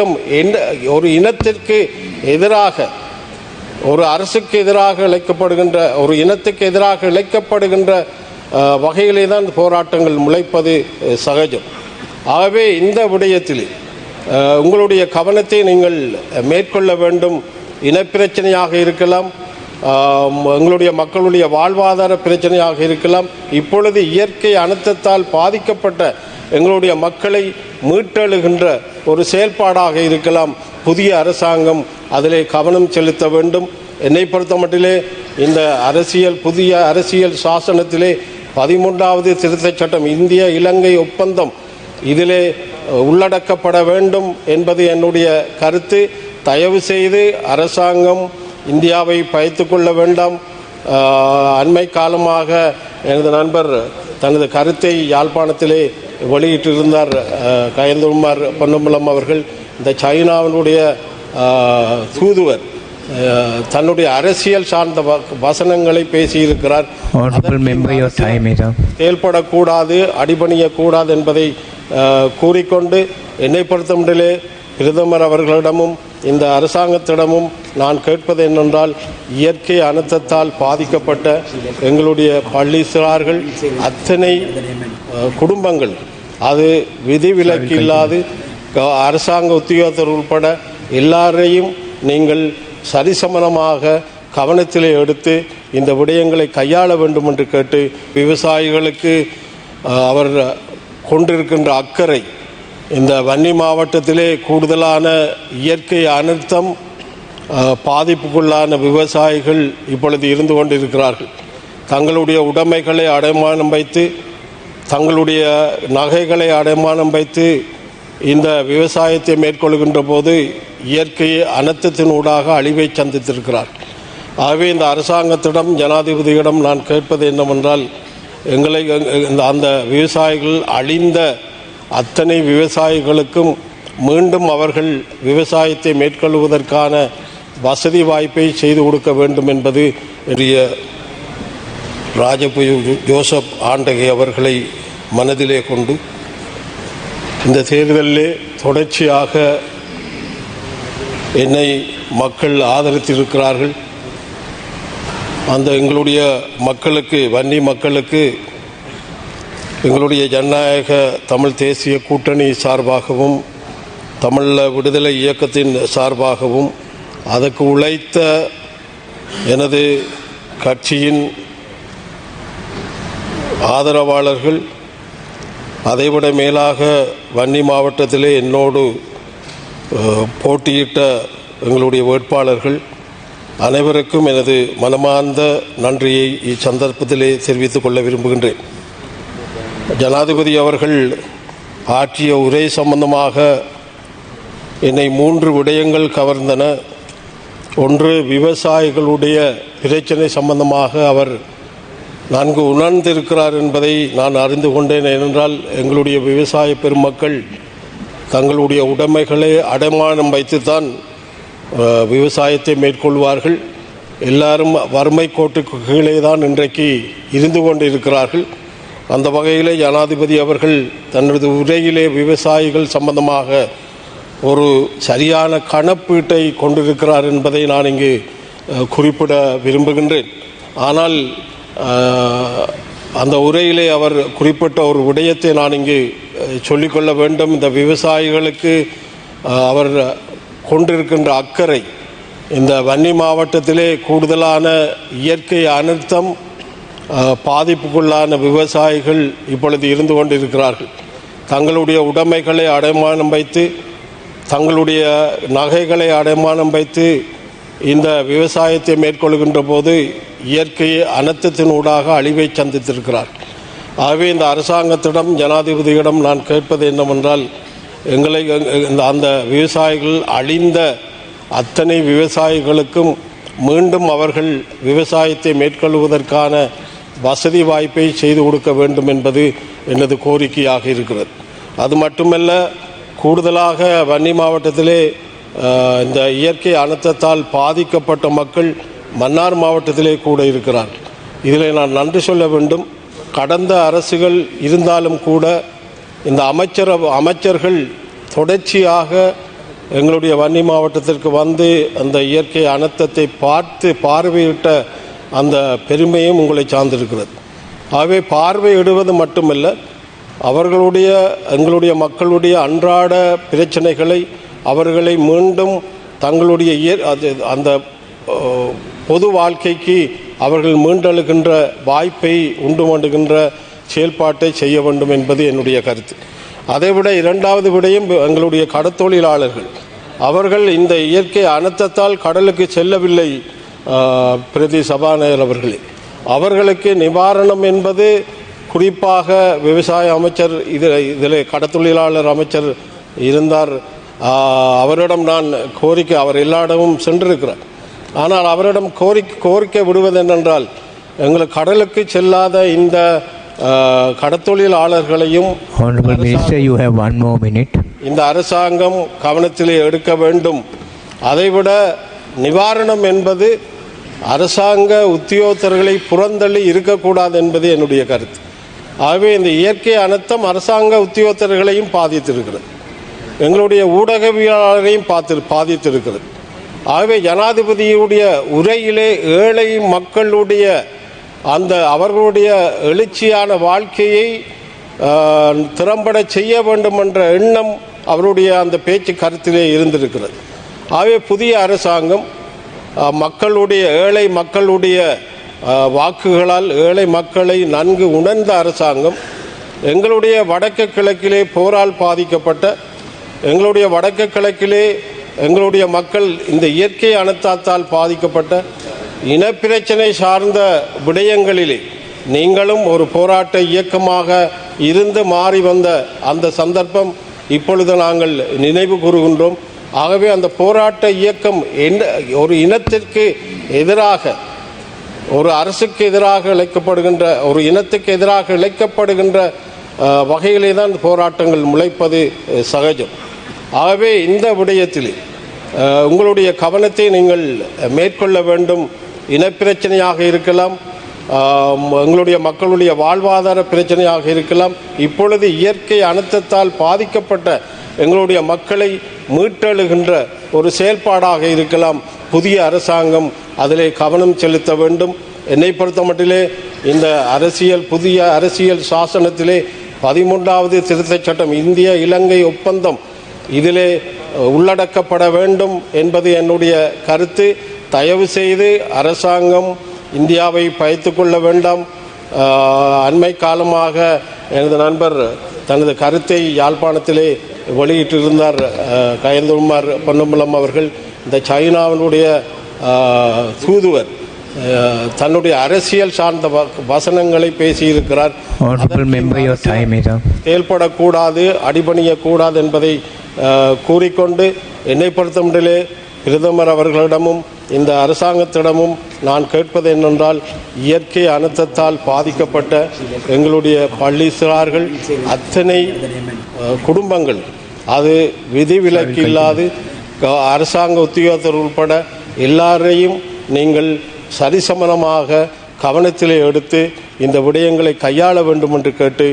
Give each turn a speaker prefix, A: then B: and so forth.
A: இயக்கம் எந்த ஒரு இனத்திற்கு எதிராக ஒரு அரசுக்கு எதிராக இழைக்கப்படுகின்ற ஒரு இனத்துக்கு எதிராக இழைக்கப்படுகின்ற வகையிலே தான் போராட்டங்கள் முளைப்பது சகஜம். ஆகவே இந்த விடயத்தில் உங்களுடைய கவனத்தை நீங்கள் மேற்கொள்ள வேண்டும். இனப்பிரச்சனையாக இருக்கலாம் எங்களுடைய மக்களுடைய வாழ்வாதார பிரச்சனையாக இருக்கலாம். இப்பொழுது இயற்கை அனர்த்தத்தால் பாதிக்கப்பட்ட எங்களுடைய மக்களை மீட்டெழுகின்ற ஒரு செயல்பாடாக இருக்கலாம். புதிய அரசாங்கம் அதிலே கவனம் செலுத்த வேண்டும். என்னை பொறுத்த மட்டிலே இந்த அரசியல் புதிய அரசியல் சாசனத்திலே பதிமூன்றாவது திருத்தச் சட்டம் இந்திய இலங்கை ஒப்பந்தம் இதிலே உள்ளடக்கப்பட வேண்டும் என்பது என்னுடைய கருத்து. தயவு செய்து அரசாங்கம் இந்தியாவை பயத்து கொள்ள வேண்டாம். அண்மை காலமாக எனது நண்பர் தனது கருத்தை யாழ்ப்பாணத்திலே வெளியிட்டிருந்தார். கயந்தகுமார் பொன்னம்பலம் அவர்கள் இந்த சைனாவினுடைய தூதுவர் தன்னுடைய அரசியல் சார்ந்த வசனங்களை பேசியிருக்கிறார். செயல்படக்கூடாது அடிபணியக்கூடாது என்பதை கூறிக்கொண்டு என்னை பொறுத்தமட்டிலே பிரதமர் அவர்களிடமும் இந்த அரசாங்கத்திடமும் நான் கேட்பது என்னென்றால் இயற்கை அனர்த்தத்தால் பாதிக்கப்பட்ட எங்களுடைய பள்ளி சிறார்கள் அத்தனை குடும்பங்கள். அது விதிவிலக்கு இல்லாது க- அரசாங்க உத்தியோகத்தர் உட்பட எல்லாரையும் நீங்கள் சரிசமனமாக கவனத்திலே எடுத்து இந்த விடயங்களை கையாள வேண்டும் என்று கேட்டு விவசாயிகளுக்கு அவர் கொண்டிருக்கின்ற அக்கறை இந்த வன்னி மாவட்டத்திலே கூடுதலான இயற்கை அனர்த்தம் பாதிப்புக்குள்ளான விவசாயிகள் இப்பொழுது இருந்து கொண்டிருக்கிறார்கள். தங்களுடைய உடைமைகளை அடைமானம் வைத்து தங்களுடைய நகைகளை அடைமானம் வைத்து இந்த விவசாயத்தை மேற்கொள்கின்ற போது இயற்கை அனர்த்தத்தின் ஊடாக அழிவை சந்தித்திருக்கிறார். ஆகவே இந்த அரசாங்கத்திடம் ஜனாதிபதியிடம் நான் கேட்பது என்னவென்றால் எங்களை இந்த அந்த விவசாயிகள் அழிந்த அத்தனை விவசாயிகளுக்கும் மீண்டும் அவர்கள் விவசாயத்தை மேற்கொள்வதற்கான வசதி வாய்ப்பை செய்து கொடுக்க வேண்டும் என்பது என்னுடைய ராஜபு ஜோசப் ஆண்டகை அவர்களை மனதிலே கொண்டு இந்த தேர்தலிலே தொடர்ச்சியாக என்னை மக்கள் ஆதரித்திருக்கிறார்கள். அந்த எங்களுடைய மக்களுக்கு வன்னி மக்களுக்கு எங்களுடைய ஜனநாயக தமிழ் தேசிய கூட்டணி சார்பாகவும் தமிழ விடுதலை இயக்கத்தின் சார்பாகவும் அதற்கு உழைத்த எனது கட்சியின் ஆதரவாளர்கள் அதைவிட மேலாக வன்னி மாவட்டத்திலே என்னோடு போட்டியிட்ட எங்களுடைய வேட்பாளர்கள் அனைவருக்கும் எனது மனமார்ந்த நன்றியை இச்சந்தர்ப்பத்திலே தெரிவித்துக் கொள்ள விரும்புகின்றேன். ஜனாதிபதி அவர்கள் ஆற்றிய உரை சம்பந்தமாக என்னை மூன்று விடயங்கள் கவர்ந்தன. ஒன்று விவசாயிகளுடைய பிரச்சனை சம்பந்தமாக அவர் நன்கு உணர்ந்திருக்கிறார் என்பதை நான் அறிந்து கொண்டேன். ஏனென்றால் எங்களுடைய விவசாய பெருமக்கள் தங்களுடைய உடைமைகளை அடைமானம் வைத்துத்தான் விவசாயத்தை மேற்கொள்வார்கள். எல்லாரும் வறுமை கோட்டுக்கு கீழே தான் இன்றைக்கு இருந்து கொண்டிருக்கிறார்கள். அந்த வகையிலே ஜனாதிபதி அவர்கள் தனது உரையிலே விவசாயிகள் சம்பந்தமாக ஒரு சரியான கணப்பீட்டை கொண்டிருக்கிறார் என்பதை நான் இங்கு குறிப்பிட விரும்புகின்றேன். ஆனால் அந்த உரையிலே அவர் குறிப்பிட்ட ஒரு விடயத்தை நான் இங்கு சொல்லிக்கொள்ள வேண்டும். இந்த விவசாயிகளுக்கு அவர் கொண்டிருக்கின்ற அக்கறை இந்த வன்னி மாவட்டத்திலே கூடுதலான இயற்கை அனர்த்தம் பாதிப்புக்குள்ளான விவசாயிகள் இப்பொழுது இருந்து கொண்டிருக்கிறார்கள். தங்களுடைய உடைமைகளை அடைமானம் வைத்து தங்களுடைய நகைகளை அடைமானம் வைத்து இந்த விவசாயத்தை மேற்கொள்கின்ற போது இயற்கை அனர்த்தத்தின் ஊடாக அழிவை சந்தித்திருக்கிறார். ஆகவே இந்த அரசாங்கத்திடம் ஜனாதிபதியிடம் நான் கேட்பது என்னவென்றால் எங்களை இந்த அந்த விவசாயிகள் அழிந்த அத்தனை விவசாயிகளுக்கும் மீண்டும் அவர்கள் விவசாயத்தை மேற்கொள்வதற்கான வசதி வாய்ப்பை செய்து கொடுக்க வேண்டும் என்பது எனது கோரிக்கையாக இருக்கிறது. அது மட்டுமல்ல கூடுதலாக வன்னி மாவட்டத்திலே இந்த இயற்கை அனர்த்தத்தால் பாதிக்கப்பட்ட மக்கள் மன்னார் மாவட்டத்திலே கூட இருக்கிறார்கள் இதில் நான் நன்றி சொல்ல வேண்டும். கடந்த அரசுகள் இருந்தாலும் கூட இந்த அமைச்சர் அமைச்சர்கள் தொடர்ச்சியாக எங்களுடைய வன்னி மாவட்டத்திற்கு வந்து அந்த இயற்கை அனர்த்தத்தை பார்த்து பார்வையிட்ட அந்த பெருமையும் உங்களை சார்ந்திருக்கிறது. ஆகவே பார்வையிடுவது மட்டுமல்ல அவர்களுடைய எங்களுடைய மக்களுடைய அன்றாட பிரச்சனைகளை அவர்களை மீண்டும் தங்களுடைய இயற் அது அந்த பொது வாழ்க்கைக்கு அவர்கள் மீண்டெழுகின்ற வாய்ப்பை உண்டு பண்ணுகின்ற செயல்பாட்டை செய்ய வேண்டும் என்பது என்னுடைய கருத்து. அதைவிட இரண்டாவது விடையும் எங்களுடைய கடத்தொழிலாளர்கள். அவர்கள் இந்த இயற்கை அனர்த்தத்தால் கடலுக்கு செல்லவில்லை பிரதி சபாநாயகர் அவர்களே அவர்களுக்கு நிவாரணம் என்பது குறிப்பாக விவசாய அமைச்சர் இதில் இதில் கடத்தொழிலாளர் அமைச்சர் இருந்தார். அவரிடம் நான் கோரிக்கை அவர் எல்லா இடமும் சென்றிருக்கிறார். ஆனால் அவரிடம் கோரிக்கை கோரிக்கை விடுவது என்னென்றால் எங்களுக்கு கடலுக்கு செல்லாத இந்த கடத்தொழிலாளர்களையும். இந்த அரசாங்கம் கவனத்திலே எடுக்க வேண்டும். அதைவிட நிவாரணம் என்பது அரசாங்க உத்தியோகத்தர்களை புறந்தள்ளி இருக்கக்கூடாது என்பது என்னுடைய கருத்து. ஆகவே இந்த இயற்கை அனர்த்தம் அரசாங்க உத்தியோகத்தர்களையும் பாதித்திருக்கிறது. எங்களுடைய ஊடகவியலாளரையும் பார்த்து பாதித்திருக்கிறது. ஆகவே ஜனாதிபதியுடைய உரையிலே ஏழை மக்களுடைய அந்த அவர்களுடைய எழுச்சியான வாழ்க்கையை திறம்பட செய்ய வேண்டும் என்ற எண்ணம் அவருடைய அந்த பேச்சு கருத்திலே இருந்திருக்கிறது. ஆகவே புதிய அரசாங்கம் மக்களுடைய ஏழை மக்களுடைய வாக்குகளால் ஏழை மக்களை நன்கு உணர்ந்த அரசாங்கம் எங்களுடைய வடக்கு கிழக்கிலே போரால் பாதிக்கப்பட்ட எங்களுடைய வடக்கு கிழக்கிலே எங்களுடைய மக்கள் இந்த இயற்கை அனத்தாத்தால் பாதிக்கப்பட்ட இனப்பிரச்சனை சார்ந்த விடயங்களிலே நீங்களும் ஒரு போராட்ட இயக்கமாக இருந்து மாறி வந்த அந்த சந்தர்ப்பம் இப்பொழுது நாங்கள் நினைவு கூறுகின்றோம். ஆகவே அந்த போராட்ட இயக்கம் என்ன ஒரு இனத்திற்கு எதிராக ஒரு அரசுக்கு எதிராக இழைக்கப்படுகின்ற ஒரு இனத்துக்கு எதிராக இழைக்கப்படுகின்ற வகையிலே தான் போராட்டங்கள் முளைப்பது சகஜம். ஆகவே இந்த விடயத்தில் உங்களுடைய கவனத்தை நீங்கள் மேற்கொள்ள வேண்டும். இனப்பிரச்சனையாக இருக்கலாம் எங்களுடைய மக்களுடைய வாழ்வாதார பிரச்சனையாக இருக்கலாம். இப்பொழுது இயற்கை அனர்த்தத்தால் பாதிக்கப்பட்ட எங்களுடைய மக்களை மீட்டெழுகின்ற ஒரு செயல்பாடாக இருக்கலாம். புதிய அரசாங்கம் அதிலே கவனம் செலுத்த வேண்டும். என்னை பொறுத்த மட்டிலே இந்த அரசியல் புதிய அரசியல் சாசனத்திலே பதிமூன்றாவது திருத்தச் சட்டம் இந்திய இலங்கை ஒப்பந்தம் இதிலே உள்ளடக்கப்பட வேண்டும் என்பது என்னுடைய கருத்து. தயவு செய்து அரசாங்கம் இந்தியாவை பயத்து கொள்ள வேண்டாம். அண்மை காலமாக எனது நண்பர் தனது கருத்தை யாழ்ப்பாணத்திலே வெளியிட்டிருந்தார் கயந்தகுமார் பொன்னம்பலம் அவர்கள் இந்த சைனாவினுடைய தூதுவர் தன்னுடைய அரசியல் சார்ந்த வசனங்களை பேசியிருக்கிறார். செயல்படக்கூடாது அடிபணியக்கூடாது என்பதை கூறிக்கொண்டு என்னை பொறுத்தமட்டிலே பிரதமர் அவர்களிடமும் இந்த அரசாங்கத்திடமும் நான் கேட்பது என்னென்றால் இயற்கை அனர்த்தத்தால் பாதிக்கப்பட்ட எங்களுடைய பள்ளி சிறார்கள் அத்தனை குடும்பங்கள் அது விதிவிலக்கு இல்லாது அரசாங்க உத்தியோகத்தர் உட்பட எல்லாரையும் நீங்கள் சரிசமனமாக கவனத்திலே எடுத்து இந்த விடயங்களை கையாள வேண்டும் என்று கேட்டு